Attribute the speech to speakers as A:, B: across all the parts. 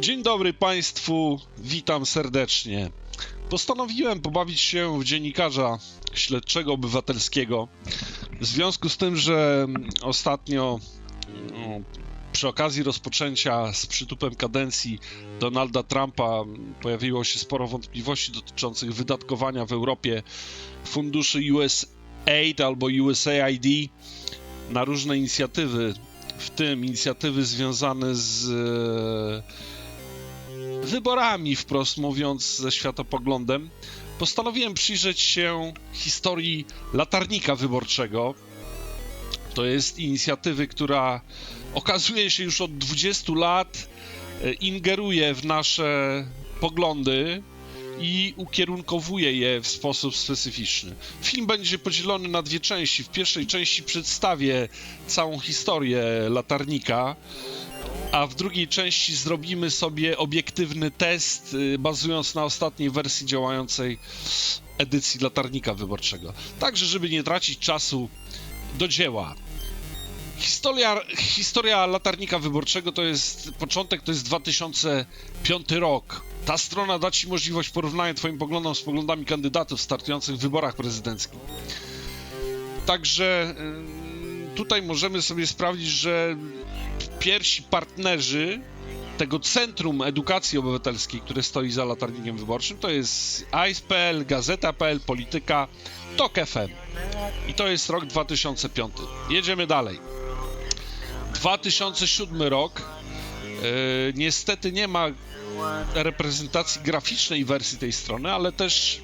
A: Dzień dobry Państwu, witam serdecznie. Postanowiłem pobawić się w dziennikarza śledczego obywatelskiego. W związku z tym, że ostatnio no, przy okazji rozpoczęcia z przytupem kadencji Donalda Trumpa pojawiło się sporo wątpliwości dotyczących wydatkowania w Europie funduszy USAID albo USAID na różne inicjatywy, w tym inicjatywy związane z wyborami, wprost mówiąc, ze światopoglądem, postanowiłem przyjrzeć się historii latarnika wyborczego. To jest inicjatywy, która okazuje się już od 20 lat e, ingeruje w nasze poglądy i ukierunkowuje je w sposób specyficzny. Film będzie podzielony na dwie części. W pierwszej części przedstawię całą historię latarnika, a w drugiej części zrobimy sobie obiektywny test, y, bazując na ostatniej wersji działającej edycji latarnika wyborczego. Także, żeby nie tracić czasu do dzieła. Historia, historia latarnika wyborczego to jest początek, to jest 2005 rok. Ta strona da Ci możliwość porównania Twoim poglądom z poglądami kandydatów startujących w wyborach prezydenckich. Także y, tutaj możemy sobie sprawdzić, że pierwsi partnerzy tego Centrum Edukacji Obywatelskiej, które stoi za latarnikiem wyborczym, to jest ICE.pl, Gazeta.pl, Polityka, TOK FM. I to jest rok 2005. Jedziemy dalej. 2007 rok. Yy, niestety nie ma reprezentacji graficznej wersji tej strony, ale też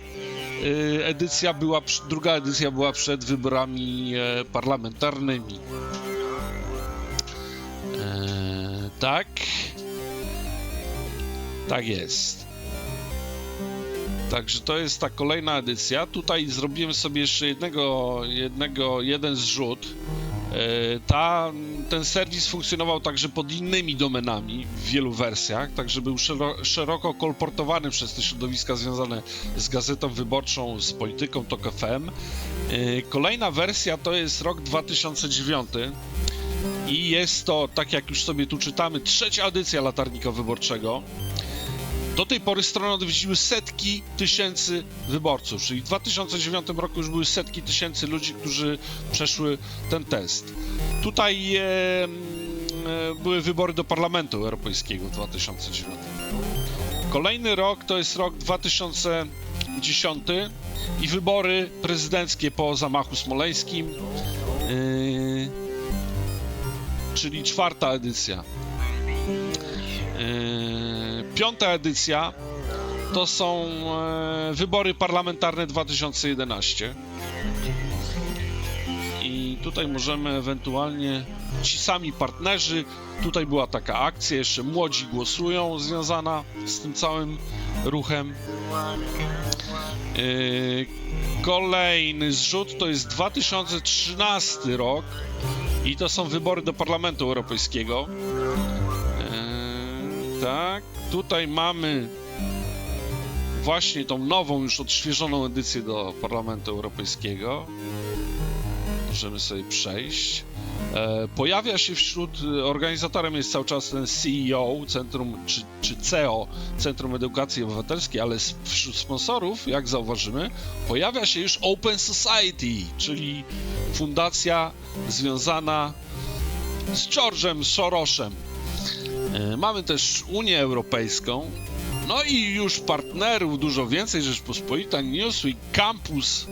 A: yy, edycja była, druga edycja była przed wyborami e, parlamentarnymi. Tak. Tak jest. Także to jest ta kolejna edycja. Tutaj zrobiłem sobie jeszcze jednego, jednego, jeden zrzut. E, ta, ten serwis funkcjonował także pod innymi domenami w wielu wersjach, także był szero, szeroko kolportowany przez te środowiska związane z gazetą wyborczą, z polityką TOK FM. E, kolejna wersja to jest rok 2009 i jest to, tak jak już sobie tu czytamy, trzecia edycja latarnika wyborczego. Do tej pory strony odwiedziły setki tysięcy wyborców, czyli w 2009 roku już były setki tysięcy ludzi, którzy przeszły ten test. Tutaj e, były wybory do Parlamentu Europejskiego w 2009. Kolejny rok to jest rok 2010 i wybory prezydenckie po zamachu smoleńskim, e, czyli czwarta edycja. Piąta edycja to są e, wybory parlamentarne 2011. I tutaj możemy ewentualnie ci sami partnerzy, tutaj była taka akcja, jeszcze młodzi głosują związana z tym całym ruchem. E, kolejny zrzut to jest 2013 rok i to są wybory do Parlamentu Europejskiego. E, tak, tutaj mamy właśnie tą nową, już odświeżoną edycję do Parlamentu Europejskiego. Możemy sobie przejść. E, pojawia się wśród, organizatorem jest cały czas ten CEO, Centrum, czy, czy CEO, Centrum Edukacji Obywatelskiej, ale wśród sponsorów, jak zauważymy, pojawia się już Open Society, czyli fundacja związana z George'em Sorosem. E, mamy też Unię Europejską, no i już partnerów dużo więcej, Rzeczpospolita, Newsweek, Campus.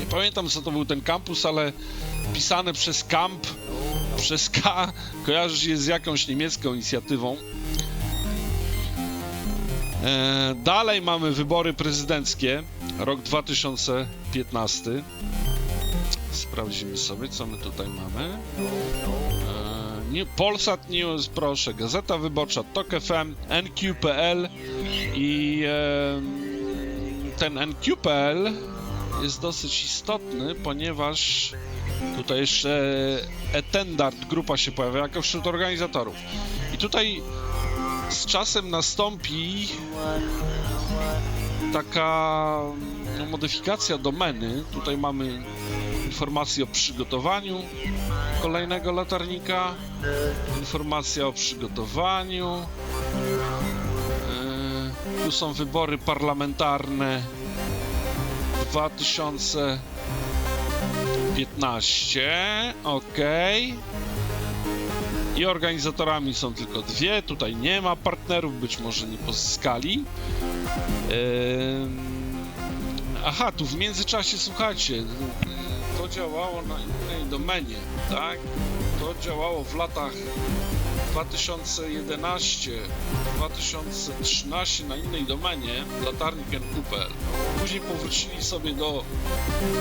A: Nie pamiętam co to był ten Campus, ale pisane przez Camp, przez K, kojarzy się z jakąś niemiecką inicjatywą. E, dalej mamy wybory prezydenckie, rok 2015. Sprawdzimy sobie, co my tutaj mamy. Polsat News, proszę, Gazeta Wyborcza, TOK FM, NQ.pl i e, ten NQ.pl jest dosyć istotny, ponieważ tutaj jeszcze Etendard grupa się pojawia jako wśród organizatorów. I tutaj z czasem nastąpi taka no, modyfikacja domeny. Tutaj mamy informacje o przygotowaniu kolejnego latarnika, informacja o przygotowaniu, Yy, tu są wybory parlamentarne 2015, ok. I organizatorami są tylko dwie, tutaj nie ma partnerów, być może nie pozyskali. Ym, Aha, tu w międzyczasie, słuchajcie, to działało na innej domenie, tak? To działało w latach 2011-2013 na innej domenie, latarnik.pl. Później powrócili sobie do,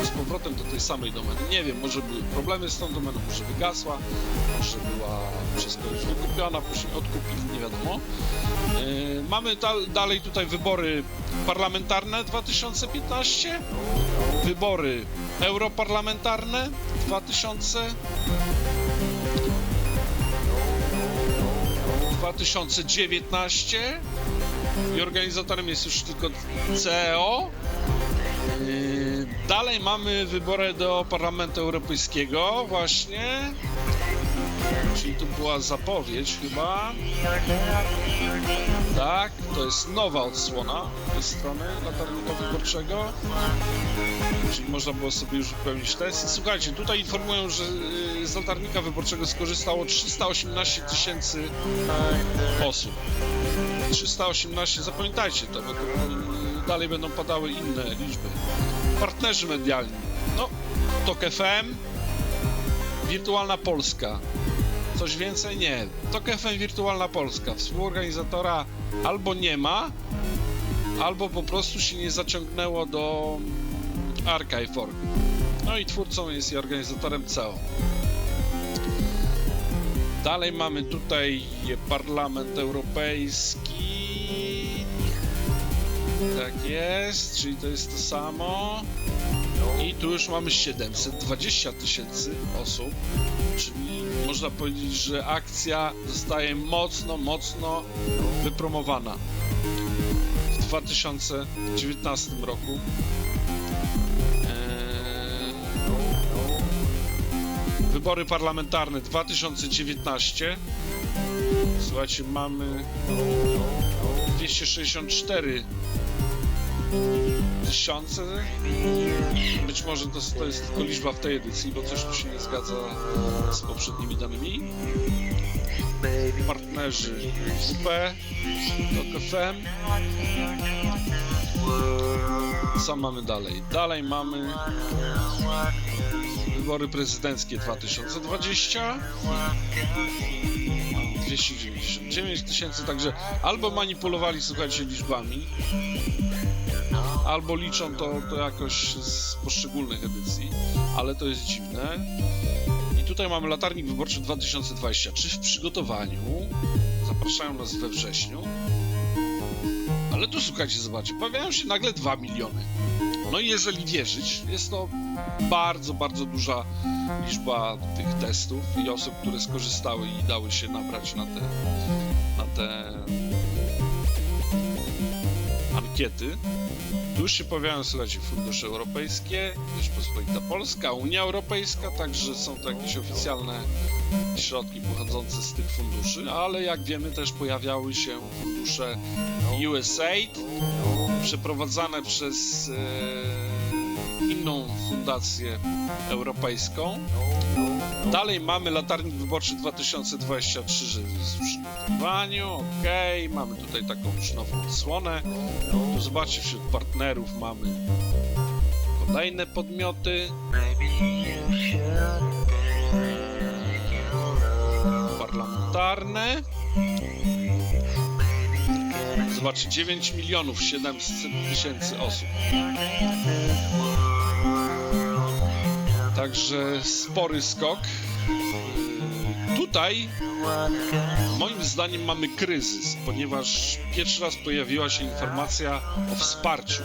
A: z powrotem do tej samej domeny. Nie wiem, może były problemy z tą domeną, może wygasła, może była przez kogoś wykupiona, później odkupili, nie wiadomo. Yy, mamy dal, dalej tutaj wybory parlamentarne 2015, wybory europarlamentarne 2000 2019 i organizatorem jest już tylko CEO. Yy, Dalej mamy wybory do Parlamentu Europejskiego właśnie. Czyli tu była zapowiedź chyba. Tak, to jest nowa odsłona tej strony latarnika wyborczego. Czyli można było sobie już wypełnić test. Słuchajcie, tutaj informują, że yy, z latarnika wyborczego skorzystało 318 tysięcy osób. 318, zapamiętajcie to, bo yy, dalej będą padały inne liczby. Partnerzy medialni. No, TOK FM, Wirtualna Polska. Coś więcej? Nie. TOK FM Wirtualna Polska. Współorganizatora albo nie ma, albo po prostu się nie zaciągnęło do Archive.org. No i twórcą jest i organizatorem CEO. Dalej mamy tutaj Parlament Europejski. Tak jest, czyli to jest to samo. I tu już mamy 720 tysięcy osób, czyli można powiedzieć, że akcja zostaje mocno, mocno wypromowana w 2019 roku. Eee, Wybory parlamentarne 2019. Słuchajcie, mamy 264 tysiące. Być może to, to jest tylko liczba w tej edycji, bo coś tu się nie zgadza z poprzednimi danymi. Partnerzy WP, TOK FM. Co mamy dalej? Dalej mamy wybory prezydenckie 2020. 299 tysięcy, także albo manipulowali, słuchajcie, liczbami, albo liczą to, to jakoś z poszczególnych edycji, ale to jest dziwne. I tutaj mamy latarnik wyborczy 2023 w przygotowaniu. Zapraszają nas we wrześniu. Ale tu słuchajcie, zobaczcie, pojawiają się nagle 2 miliony. No i jeżeli wierzyć, jest to bardzo, bardzo duża liczba tych testów i osób, które skorzystały i dały się nabrać na te, na te ankiety. Już się pojawiają, słuchajcie, fundusze europejskie, Rzeczpospolita Polska, Unia Europejska, także są to jakieś oficjalne środki pochodzące z tych funduszy, ale jak wiemy też pojawiały się fundusze USAID, przeprowadzane przez e, inną fundację europejską. Dalej mamy latarnik wyborczy 2023, że jest w przygotowaniu, ok, mamy tutaj taką już nową odsłonę. Tu zobaczcie, wśród partnerów mamy kolejne podmioty. Parlamentarne. Zobaczcie, 9 milionów 700 tysięcy osób. Także spory skok. Yy, Tutaj moim zdaniem mamy kryzys, ponieważ pierwszy raz pojawiła się informacja o wsparciu.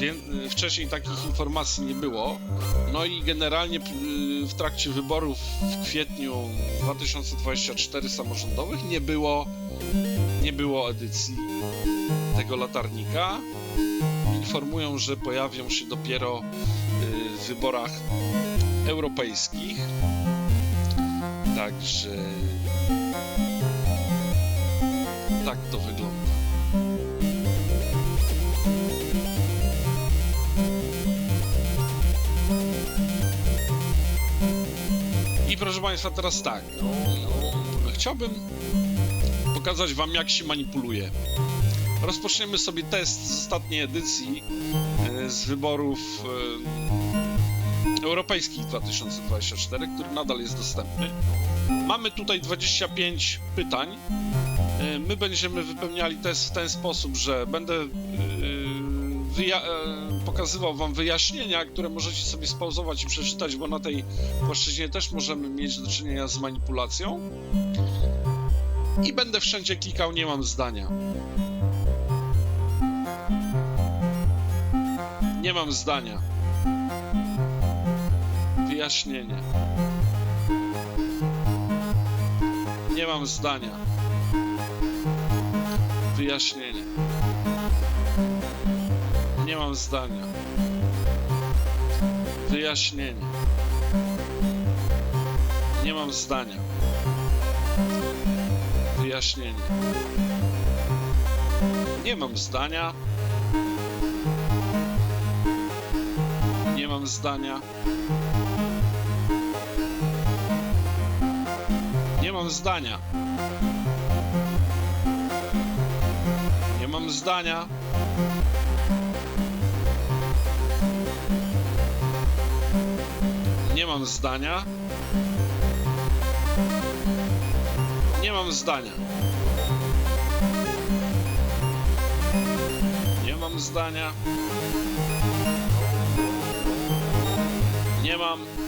A: Yy, Wcześniej takich informacji nie było. No i generalnie yy, w trakcie wyborów w kwietniu 2024 samorządowych nie było, nie było edycji tego latarnika. Informują, że pojawią się dopiero w wyborach europejskich. Także tak to wygląda. I proszę Państwa, teraz tak. Chciałbym pokazać Wam, jak się manipuluje. Rozpoczniemy sobie test z ostatniej edycji e, z wyborów e, europejskich 2024, który nadal jest dostępny. Mamy tutaj 25 pytań. E, My będziemy wypełniali test w ten sposób, że będę e, e, pokazywał Wam wyjaśnienia, które możecie sobie spauzować i przeczytać, bo na tej płaszczyźnie też możemy mieć do czynienia z manipulacją. I będę wszędzie klikał, nie mam zdania. Nie mam zdania. Wyjaśnienie. Nie mam zdania. Wyjaśnienie. Nie mam zdania. Wyjaśnienie. Nie mam zdania. Wyjaśnienie. Nie mam zdania. Nie mam zdania. Nie mam zdania. Nie mam zdania. Nie mam zdania. Nie mam zdania. Nie mam zdania. Nie mam.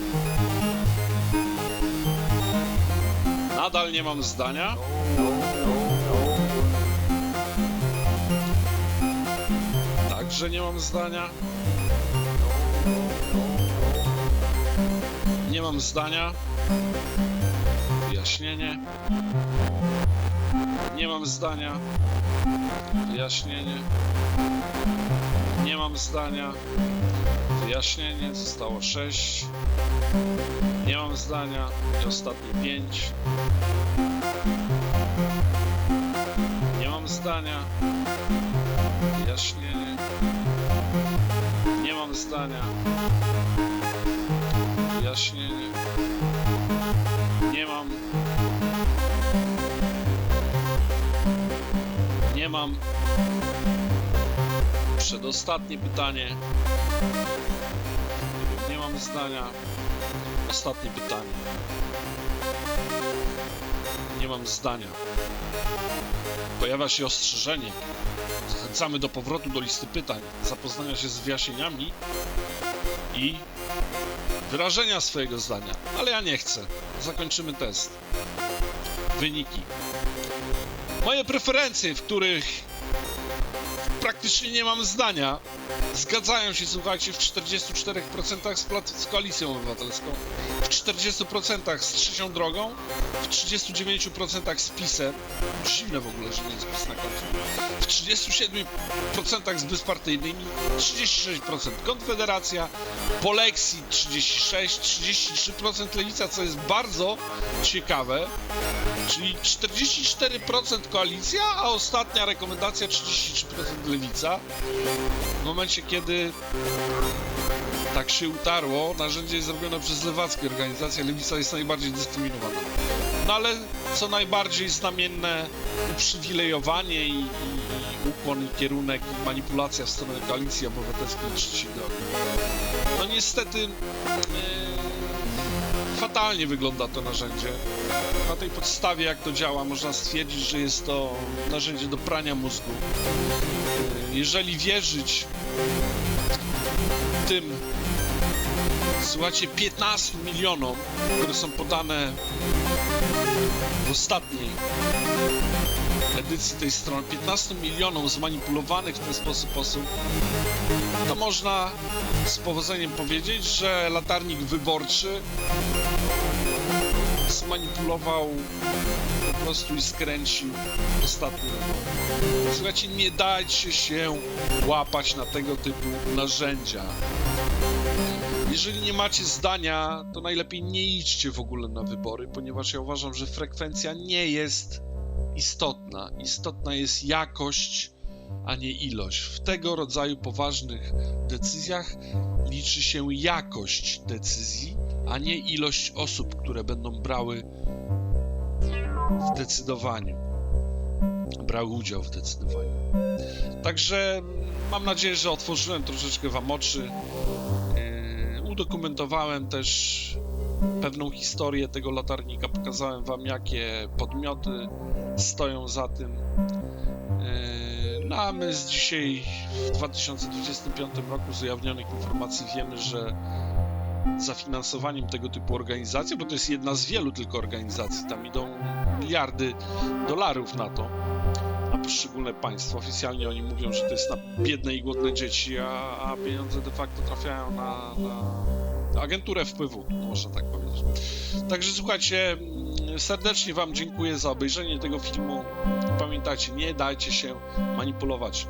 A: Nadal nie mam zdania. Także nie mam zdania. Nie mam zdania. Wyjaśnienie. Nie mam zdania. Wyjaśnienie. Nie mam zdania. Wyjaśnienie. Zostało 6. Nie mam zdania. I ostatnie 5. Nie mam zdania. Wyjaśnienie. Nie mam zdania. Wyjaśnienie. Nie mam. Nie mam. Przedostatnie pytanie. Nie mam zdania. Ostatnie pytanie. Nie mam zdania. Pojawia się ostrzeżenie. Zachęcamy do powrotu do listy pytań, zapoznania się z wyjaśnieniami i wyrażenia swojego zdania. Ale ja nie chcę. Zakończymy test. Wyniki. Moje preferencje, w których praktycznie nie mam zdania, zgadzają się, słuchajcie, w 44% z, plat- z koalicją obywatelską, w 40% z trzecią drogą, w 39% z PiSem, dziwne w ogóle, że nie jest PiS na końcu, w 37% z bezpartyjnymi, 36% Konfederacja, Polexit 36, 33% Lewica, co jest bardzo ciekawe, czyli 44% koalicja, a ostatnia rekomendacja 33% Lewica. W momencie, kiedy tak się utarło, narzędzie jest zrobione przez lewackie organizacje, Lewica jest najbardziej dyskryminowana. No ale co najbardziej znamienne uprzywilejowanie i, i, i ukłon i kierunek i manipulacja w stronę koalicji obywatelskiej trzeciej. No niestety yy, fatalnie wygląda to narzędzie. Na tej podstawie, jak to działa, można stwierdzić, że jest to narzędzie do prania mózgu. Jeżeli wierzyć tym, słuchajcie, 15 milionom, które są podane w ostatniej edycji tej strony, 15 milionom zmanipulowanych w ten sposób osób, to można z powodzeniem powiedzieć, że latarnik wyborczy zmanipulował po prostu i skręcił ostatni. Słuchajcie, nie dajcie się łapać na tego typu narzędzia. Jeżeli nie macie zdania, to najlepiej nie idźcie w ogóle na wybory, ponieważ ja uważam, że frekwencja nie jest istotna. Istotna jest jakość, a nie ilość. W tego rodzaju poważnych decyzjach liczy się jakość decyzji, a nie ilość osób, które będą brały w decydowaniu, brały udział w decydowaniu. Także mam nadzieję, że otworzyłem troszeczkę Wam oczy. Yy, udokumentowałem też pewną historię tego latarnika. Pokazałem Wam, jakie podmioty stoją za tym. Yy, No a my z dzisiaj, w 2025 roku, z ujawnionych informacji wiemy, że za finansowaniem tego typu organizacji, bo to jest jedna z wielu tylko organizacji, tam idą miliardy dolarów na to, na poszczególne państwa. Oficjalnie oni mówią, że to jest na biedne i głodne dzieci, a, a pieniądze de facto trafiają na, na agenturę wpływu, można tak powiedzieć. Także słuchajcie, serdecznie Wam dziękuję za obejrzenie tego filmu. Pamiętajcie, nie dajcie się manipulować.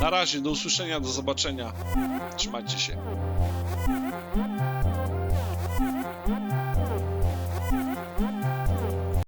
A: Na razie, do usłyszenia, do zobaczenia. Trzymajcie się.